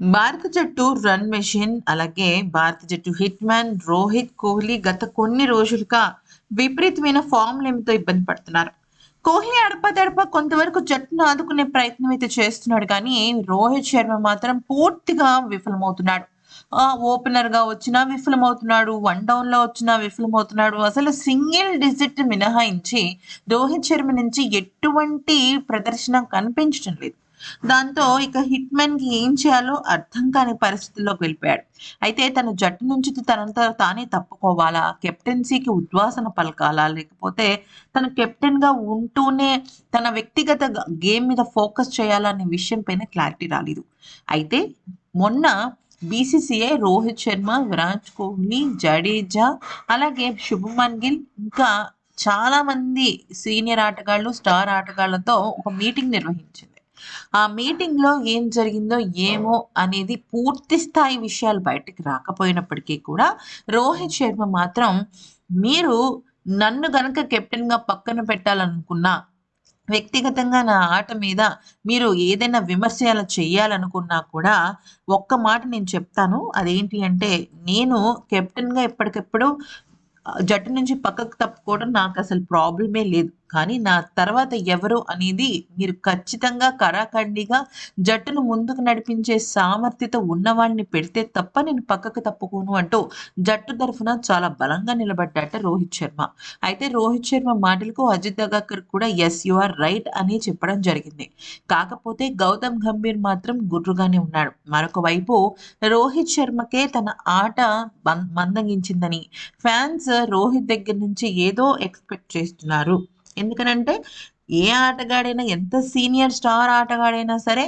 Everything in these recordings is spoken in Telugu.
భారత జట్టు రన్ మెషిన్ అలాగే భారత జట్టు హిట్ మ్యాన్ రోహిత్ కోహ్లీ గత కొన్ని రోజులుగా విపరీతమైన ఫామ్ లేమితో ఇబ్బంది పడుతున్నారు. కోహ్లీ అడపదడప కొంతవరకు జట్టును ఆదుకునే ప్రయత్నం అయితే చేస్తున్నాడు కానీ రోహిత్ శర్మ మాత్రం పూర్తిగా విఫలమవుతున్నాడు. ఆ ఓపెనర్గా వచ్చినా విఫలమవుతున్నాడు వన్ డౌన్లో వచ్చినా విఫలమవుతున్నాడు. అసలు సింగిల్ డిజిట్ మినహాయించి రోహిత్ శర్మ నుంచి ఎటువంటి ప్రదర్శన కనిపించడం లేదు. దాంతో ఇక హిట్ మెన్కి ఏం చేయాలో అర్థం కాని పరిస్థితిలోకి వెళ్ళిపోయాడు. అయితే తన జట్టు నుంచి తనంతా తానే తప్పుకోవాలా? కెప్టెన్సీకి ఉద్వాసన పలకాలా? లేకపోతే తన కెప్టెన్గా ఉంటూనే తన వ్యక్తిగత గేమ్ మీద ఫోకస్ చేయాలనే విషయం పైన క్లారిటీ రాలేదు. అయితే మొన్న బీసీసీఐ రోహిత్ శర్మ విరాట్ కోహ్లీ జడేజా అలాగే శుభమన్ గిల్ ఇంకా చాలా మంది సీనియర్ ఆటగాళ్ళు స్టార్ ఆటగాళ్ళతో ఒక మీటింగ్ నిర్వహించింది. ఆ మీటింగ్లో ఏం జరిగిందో ఏమో అనేది పూర్తి స్థాయి విషయాలు బయటకు రాకపోయినప్పటికీ కూడా రోహిత్ శర్మ మాత్రం మీరు నన్ను గనక కెప్టెన్గా పక్కన పెట్టాలనుకున్నా వ్యక్తిగతంగా నా ఆట మీద మీరు ఏదైనా విమర్శలు చేయాలనుకున్నా కూడా ఒక్క మాట నేను చెప్తాను. అదేంటి అంటే నేను కెప్టెన్గా ఎప్పటికెప్పుడు జట్టు నుంచి పక్కకు తప్పుకోవడం నాకు అసలు ప్రాబ్లమే లేదు. కానీ నా తర్వాత ఎవరు అనేది మీరు ఖచ్చితంగా కరాఖండిగా జట్టును ముందుకు నడిపించే సామర్థ్యత ఉన్నవాడిని పెడితే తప్ప నేను పక్కకు తప్పుకోను అంటూ జట్టు తరఫున చాలా బలంగా నిలబడ్డాట రోహిత్ శర్మ. అయితే రోహిత్ శర్మ మాటలకు అజిత్ దగాకర్ కూడా ఎస్ యు ఆర్ రైట్ అని చెప్పడం జరిగింది. కాకపోతే గౌతమ్ గంభీర్ మాత్రం గుర్రుగానే ఉన్నాడు. మరొక వైపు రోహిత్ శర్మకే తన ఆట మందగించిందని ఫ్యాన్స్ రోహిత్ దగ్గర నుంచి ఏదో ఎక్స్పెక్ట్ చేస్తున్నారు. ఎందుకనంటే ఏ ఆటగాడైనా ఎంత సీనియర్ స్టార్ ఆటగాడైనా సరే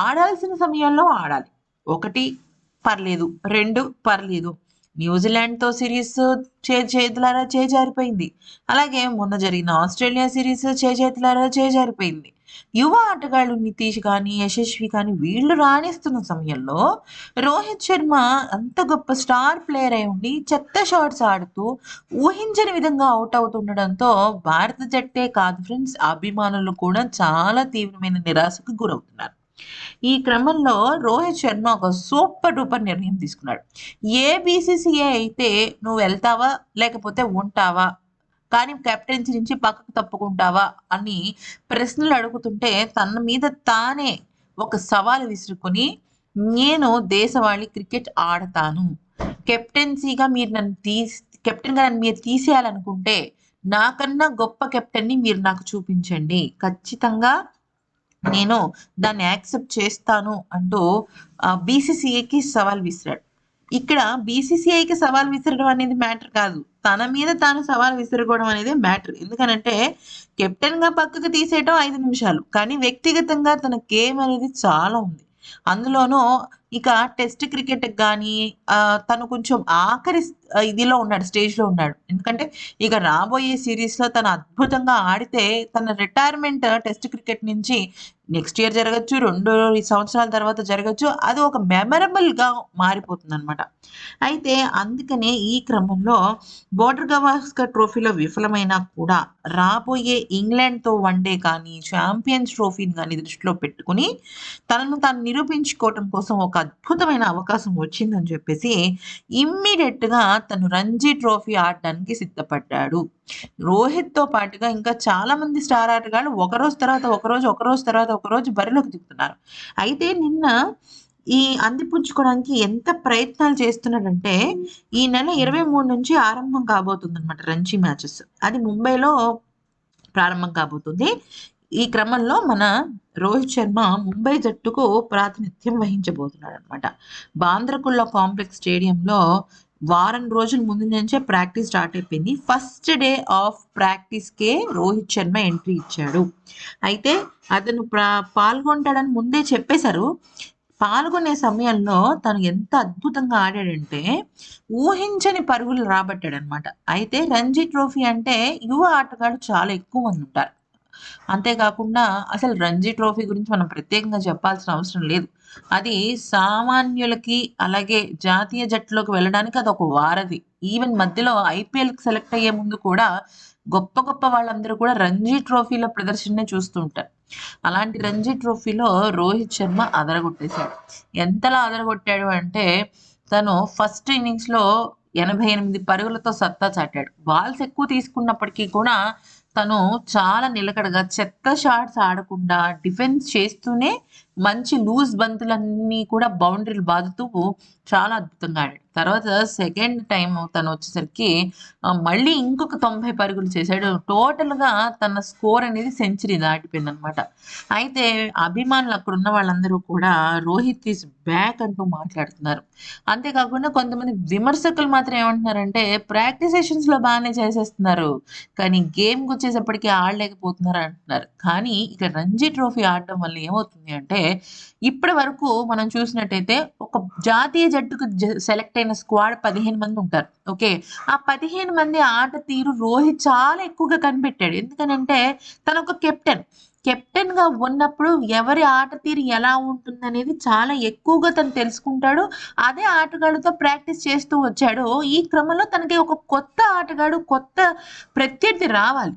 ఆడాల్సిన సమయంలో ఆడాలి. ఒకటి పర్లేదు రెండు పర్లేదు. న్యూజిలాండ్తో సిరీస్ చే చేతులారా చేజారిపోయింది అలాగే మొన్న జరిగిన ఆస్ట్రేలియా సిరీస్ చేతులారా చేజారిపోయింది యువ ఆటగాళ్ళు నితీష్ కానీ యశస్వి కానీ వీళ్ళు రాణిస్తున్న సమయంలో రోహిత్ శర్మ అంత గొప్ప స్టార్ ప్లేయర్ అయి ఉండి చెత్త షాట్స్ ఆడుతూ ఊహించని విధంగా అవుట్ అవుతుండడంతో భారత జట్టే కాదు ఫ్రెండ్స్ అభిమానులు కూడా చాలా తీవ్రమైన నిరాశకు గురవుతున్నారు. ఈ క్రమంలో రోహిత్ శర్మ ఒక సూపర్ డూపర్ నిర్ణయం తీసుకున్నాడు. ఏ బీసీసీఏ అయితే నువ్వు వెళ్తావా లేకపోతే ఉంటావా కానీ కెప్టెన్సీ నుంచి పక్కకు తప్పుకుంటావా అని ప్రశ్నలు అడుగుతుంటే తన మీద తానే ఒక సవాల్ విసురుకొని నేను దేశవాళి క్రికెట్ ఆడతాను. కెప్టెన్సీగా మీరు నన్ను తీసి కెప్టెన్గా నన్ను మీరు తీసేయాలనుకుంటే నాకన్నా గొప్ప కెప్టెన్ని మీరు నాకు చూపించండి. ఖచ్చితంగా నేను దాన్ని యాక్సెప్ట్ చేస్తాను అంటూ బీసీసీఏకి సవాల్ విసిరాడు. ఇక్కడ బీసీసీఐకి సవాల్ విసరడం అనేది మ్యాటర్ కాదు. తన మీద తాను సవాల్ విసురుకోవడం అనేది మ్యాటర్ ఎందుకనంటే కెప్టెన్గా పక్కకు తీసేయటం ఐదు నిమిషాలు కానీ వ్యక్తిగతంగా తన గేమ్ అనేది చాలా ఉంది. అందులోనూ ఇక టెస్ట్ క్రికెట్ కానీ తను కొంచెం ఆఖరి ఇదిలో ఉన్నాడు స్టేజ్లో ఉన్నాడు. ఎందుకంటే ఇక రాబోయే సిరీస్లో తను అద్భుతంగా ఆడితే తన రిటైర్మెంట్ టెస్ట్ క్రికెట్ నుంచి నెక్స్ట్ ఇయర్ జరగచ్చు రెండు సంవత్సరాల తర్వాత జరగచ్చు అది ఒక మెమరబుల్గా మారిపోతుంది అనమాట అయితే అందుకనే ఈ క్రమంలో బోర్డర్ గవాస్కర్ ట్రోఫీలో విఫలమైనా కూడా రాబోయే ఇంగ్లాండ్తో వన్డే కానీ ఛాంపియన్స్ ట్రోఫీని కానీ దృష్టిలో పెట్టుకుని తనను తాను నిరూపించుకోవటం కోసం ఒక అద్భుతమైన అవకాశం వచ్చిందని చెప్పేసి ఇమ్మీడియట్గా తను రంజీ ట్రోఫీ ఆడడానికి సిద్ధపడ్డాడు. రోహిత్తో పాటుగా ఇంకా చాలామంది స్టార్ ఆటగాళ్ళు ఒకరోజు తర్వాత ఒకరోజు ఒకరోజు తర్వాత ఒకరోజు బరిలోకి దిగుతున్నారు. అయితే నిన్న ఈ అందిపుచ్చుకోవడానికి ఎంత ప్రయత్నాలు చేస్తున్నాడంటే ఈ నెల ఇరవై మూడు నుంచి ఆరంభం కాబోతుంది అనమాట రంజీ మ్యాచెస్. అది ముంబైలో ప్రారంభం కాబోతుంది. ఈ క్రమంలో మన రోహిత్ శర్మ ముంబై జట్టుకు ప్రాతినిధ్యం వహించబోతున్నాడు అనమాట బాంద్రకుళ్ళ కాంప్లెక్స్ స్టేడియంలో వారం రోజుల ముందు నుంచే ప్రాక్టీస్ స్టార్ట్ అయిపోయింది. ఫస్ట్ డే ఆఫ్ ప్రాక్టీస్కే రోహిత్ శర్మ ఎంట్రీ ఇచ్చాడు. అయితే అతను పాల్గొంటాడని ముందే చెప్పేశారు. పాల్గొనే సమయంలో తను ఎంత అద్భుతంగా ఆడాడంటే ఊహించని పరుగులు రాబట్టాడనమాట అయితే రంజీ ట్రోఫీ అంటే యువ ఆటగాళ్ళు చాలా ఎక్కువ మంది ఉంటారు. అంతేకాకుండా అసలు రంజీ ట్రోఫీ గురించి మనం ప్రత్యేకంగా చెప్పాల్సిన అవసరం లేదు. అది సామాన్యులకి అలాగే జాతీయ జట్టులోకి వెళ్ళడానికి అది ఒక వారధి. ఈవెన్ మధ్యలో ఐపీఎల్కి సెలెక్ట్ అయ్యే ముందు కూడా గొప్ప గొప్ప వాళ్ళందరూ కూడా రంజీ ట్రోఫీల ప్రదర్శననే చూస్తుంటారు అలాంటి రంజీ ట్రోఫీలో రోహిత్ శర్మ అదరగొట్టేశాడు. ఎంతలా అదరగొట్టాడు అంటే తను ఫస్ట్ ఇన్నింగ్స్లో ఎనభై ఎనిమిది పరుగులతో సత్తా చాటాడు. బాల్స్ ఎక్కువ తీసుకున్నప్పటికీ కూడా తను చాలా నిలకడగా చెత్త షాట్స్ ఆడకుండా డిఫెన్స్ చేస్తూనే మంచి లూజ్ బంతులన్నీ కూడా బౌండరీలు బాదుతూ చాలా అద్భుతంగా ఆడాడు. తర్వాత సెకండ్ టైం తను వచ్చేసరికి మళ్ళీ ఇంకొక తొంభై పరుగులు చేశాడు. టోటల్గా తన స్కోర్ అనేది సెంచరీ దాటిపోయింది అనమాట అయితే అభిమానులు అక్కడ ఉన్న వాళ్ళందరూ కూడా రోహిత్ ఈస్ బ్యాక్ అంటూ మాట్లాడుతున్నారు. అంతేకాకుండా కొంతమంది విమర్శకులు మాత్రం ఏమంటున్నారంటే ప్రాక్టీస్ సెషన్స్లో బాగానే చేసేస్తున్నారు. కానీ గేమ్కి వచ్చేసప్పటికీ ఆడలేకపోతున్నారు అంటున్నారు. కానీ ఇక్కడ రంజీ ట్రోఫీ ఆడటం వల్ల ఏమవుతుంది అంటే ఇప్పటి వరకు మనం చూసినట్టయితే ఒక జాతీయ జట్టుకు సెలెక్ట్ అయిన స్క్వాడ్ పదిహేను మంది ఉంటారు. ఓకే? ఆ పదిహేను మంది ఆట తీరు రోహిత్ చాలా ఎక్కువగా కనిపెట్టాడు. ఎందుకనంటే తన ఒక కెప్టెన్. కెప్టెన్గా ఉన్నప్పుడు ఎవరి ఆట తీరు ఎలా ఉంటుందనేది చాలా ఎక్కువగా తను తెలుసుకుంటాడు. అదే ఆటగాళ్ళతో ప్రాక్టీస్ చేస్తూ వచ్చాడు. ఈ క్రమంలో తనకి ఒక కొత్త ఆటగాడు కొత్త ప్రత్యర్థి రావాలి.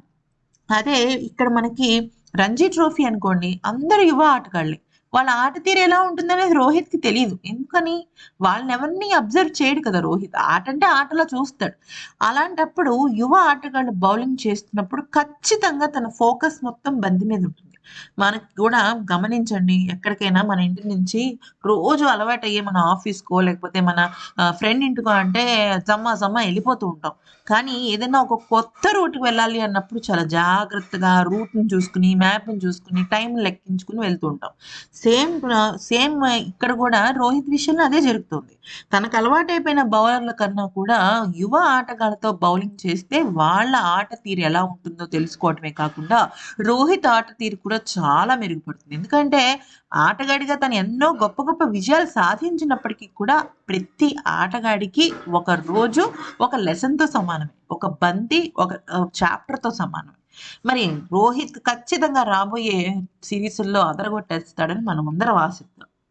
అదే ఇక్కడ మనకి రంజీ ట్రోఫీ అనుకోండి. అందరు యువ ఆటగాళ్ళే. వాళ్ళ ఆట తీరు ఎలా ఉంటుందనేది రోహిత్కి తెలియదు ఎందుకని? వాళ్ళని ఎవరిని అబ్జర్వ్ చేయడు కదా రోహిత్. ఆట అంటే ఆటలో చూస్తాడు. అలాంటప్పుడు యువ ఆటగాళ్ళు బౌలింగ్ చేస్తున్నప్పుడు ఖచ్చితంగా తన ఫోకస్ మొత్తం బంతి మీద ఉంటుంది. మనకి కూడా గమనించండి ఎక్కడికైనా మన ఇంటి నుంచి రోజు అలవాటు అయ్యే మన ఆఫీస్కో లేకపోతే మన ఫ్రెండ్ ఇంటికో అంటే జమ్మా జమ్మా వెళ్ళిపోతూ ఉంటాం. కానీ ఏదైనా ఒక కొత్త రూట్కి వెళ్ళాలి అన్నప్పుడు చాలా జాగ్రత్తగా రూట్ని చూసుకుని మ్యాప్ని చూసుకుని టైం లెక్కించుకుని వెళ్తూ ఉంటాం. సేమ్ సేమ్ ఇక్కడ కూడా రోహిత్ విషయంలో అదే జరుగుతుంది. తనకు అలవాటైపోయిన బౌలర్ల కన్నా కూడా యువ ఆటగాళ్ళతో బౌలింగ్ చేస్తే వాళ్ళ ఆట తీరు ఎలా ఉంటుందో తెలుసుకోవటమే కాకుండా రోహిత్ ఆట తీరు కూడా చాలా మెరుగుపడుతుంది. ఎందుకంటే ఆటగాడిగా తను ఎన్నో గొప్ప గొప్ప విజయాలు సాధించినప్పటికీ కూడా ప్రతి ఆటగాడికి ఒక రోజు ఒక లెసన్తో సమానమే. ఒక బంతి ఒక చాప్టర్తో సమానమే. మరి రోహిత్ ఖచ్చితంగా రాబోయే సిరీస్ల్లో అదరగొట్టేస్తాడని మనం అందరం ఆశిద్దాం.